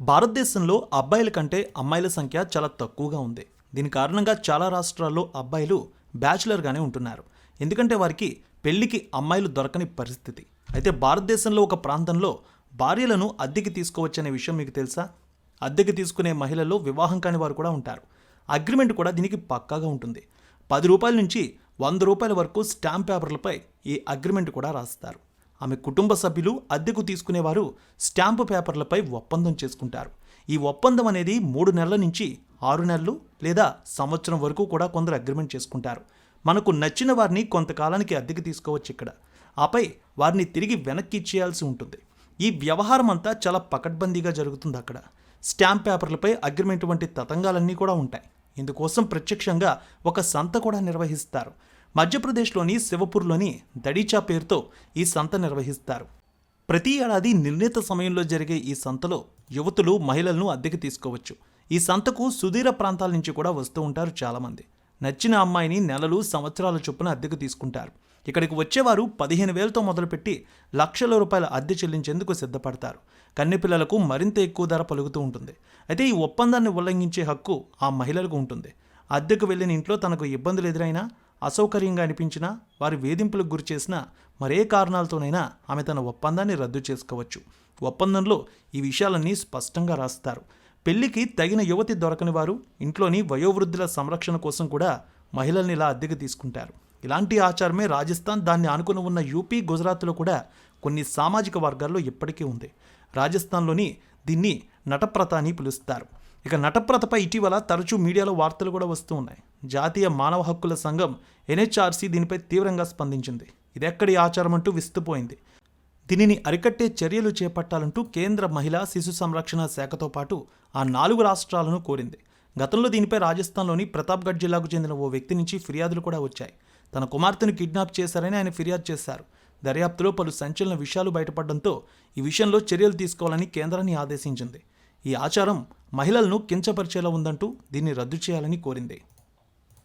భారతదేశంలో అబ్బాయిల కంటే అమ్మాయిల సంఖ్య చాలా తక్కువగా ఉంది. దీని కారణంగా చాలా రాష్ట్రాల్లో అబ్బాయిలు బ్యాచులర్గానే ఉంటున్నారు. ఎందుకంటే వారికి పెళ్ళికి అమ్మాయిలు దొరకని పరిస్థితి. అయితే భారతదేశంలో ఒక ప్రాంతంలో భార్యలను అద్దెకి తీసుకోవచ్చనే విషయం మీకు తెలుసా? అద్దెకి తీసుకునే మహిళల్లో వివాహం కాని వారు కూడా ఉంటారు. అగ్రిమెంట్ కూడా దీనికి పక్కాగా ఉంటుంది. పది రూపాయల నుంచి వంద రూపాయల వరకు స్టాంప్ పేపర్లపై ఈ అగ్రిమెంట్ కూడా రాస్తారు. ఆమె కుటుంబ సభ్యులు అద్దెకు తీసుకునేవారు స్టాంపు పేపర్లపై ఒప్పందం చేసుకుంటారు. ఈ ఒప్పందం అనేది మూడు నెలల నుంచి ఆరు నెలలు లేదా సంవత్సరం వరకు కూడా కొందరు అగ్రిమెంట్ చేసుకుంటారు. మనకు నచ్చిన వారిని కొంతకాలానికి అద్దెకి తీసుకోవచ్చు ఇక్కడ. ఆపై వారిని తిరిగి వెనక్కి ఇచ్చేయాల్సి ఉంటుంది. ఈ వ్యవహారం అంతా చాలా పకడ్బందీగా జరుగుతుంది అక్కడ. స్టాంప్ పేపర్లపై అగ్రిమెంట్ వంటి తతంగాలన్నీ కూడా ఉంటాయి. ఇందుకోసం ప్రత్యక్షంగా ఒక సంత కూడా నిర్వహిస్తారు. మధ్యప్రదేశ్లోని శివపూర్లోని దడీచా పేరుతో ఈ సంత నిర్వహిస్తారు. ప్రతి ఏడాది నిర్ణీత సమయంలో జరిగే ఈ సంతలో యువతులు మహిళలను అద్దెకి తీసుకోవచ్చు. ఈ సంతకు సుదీర ప్రాంతాల నుంచి కూడా వస్తూ ఉంటారు చాలామంది. నచ్చిన అమ్మాయిని నెలలు సంవత్సరాల చొప్పున అద్దెకు తీసుకుంటారు. ఇక్కడికి వచ్చేవారు పదిహేను వేలతో మొదలుపెట్టి లక్షల రూపాయల అద్దె చెల్లించేందుకు సిద్ధపడతారు. కన్నెపిల్లలకు మరింత ఎక్కువ ధర పలుకుతూ ఉంటుంది. అయితే ఈ ఒప్పందాన్ని ఉల్లంఘించే హక్కు ఆ మహిళలకు ఉంటుంది. అద్దెకు వెళ్ళిన ఇంట్లో తనకు ఇబ్బందులు ఎదురైనా అసౌకర్యంగా అనిపించినా వారి వేధింపులకు గురి చేసినా మరే కారణాలతోనైనా ఆమె తన ఒప్పందాన్ని రద్దు చేసుకోవచ్చు. ఒప్పందంలో ఈ విషయాలన్నీ స్పష్టంగా రాస్తారు. పెళ్ళికి తగిన యువతి దొరకని వారు ఇంట్లోని వయోవృద్ధుల సంరక్షణ కోసం కూడా మహిళల్ని ఇలా అద్దెకు తీసుకుంటారు. ఇలాంటి ఆచారమే రాజస్థాన్ దాన్ని ఆనుకుని ఉన్న యూపీ గుజరాత్లో కూడా కొన్ని సామాజిక వర్గాల్లో ఇప్పటికీ ఉంది. రాజస్థాన్లోని దీన్ని నటప్రత అని పిలుస్తారు. ఇక నటప్రతపై ఇటీవల తరచూ మీడియాలో వార్తలు కూడా వస్తూ ఉన్నాయి. జాతీయ మానవ హక్కుల సంఘం ఎన్హెచ్ఆర్సీ దీనిపై తీవ్రంగా స్పందించింది. ఇదెక్కడి ఆచారం అంటూ విస్తుపోయింది. దీనిని అరికట్టే చర్యలు చేపట్టాలంటూ కేంద్ర మహిళా శిశు సంరక్షణ శాఖతో పాటు ఆ నాలుగు రాష్ట్రాలను కోరింది. గతంలో దీనిపై రాజస్థాన్లోని ప్రతాప్గఢ్ జిల్లాకు చెందిన ఓ వ్యక్తి నుంచి ఫిర్యాదులు కూడా వచ్చాయి. తన కుమార్తెను కిడ్నాప్ చేశారని ఆయన ఫిర్యాదు చేశారు. దర్యాప్తులో పలు సంచలన విషయాలు బయటపడడంతో ఈ విషయంలో చర్యలు తీసుకోవాలని కేంద్రాన్ని ఆదేశించింది. ఈ ఆచారం మహిళలను కించపరిచేలా ఉందంటూ దీన్ని రద్దు చేయాలని కోరింది.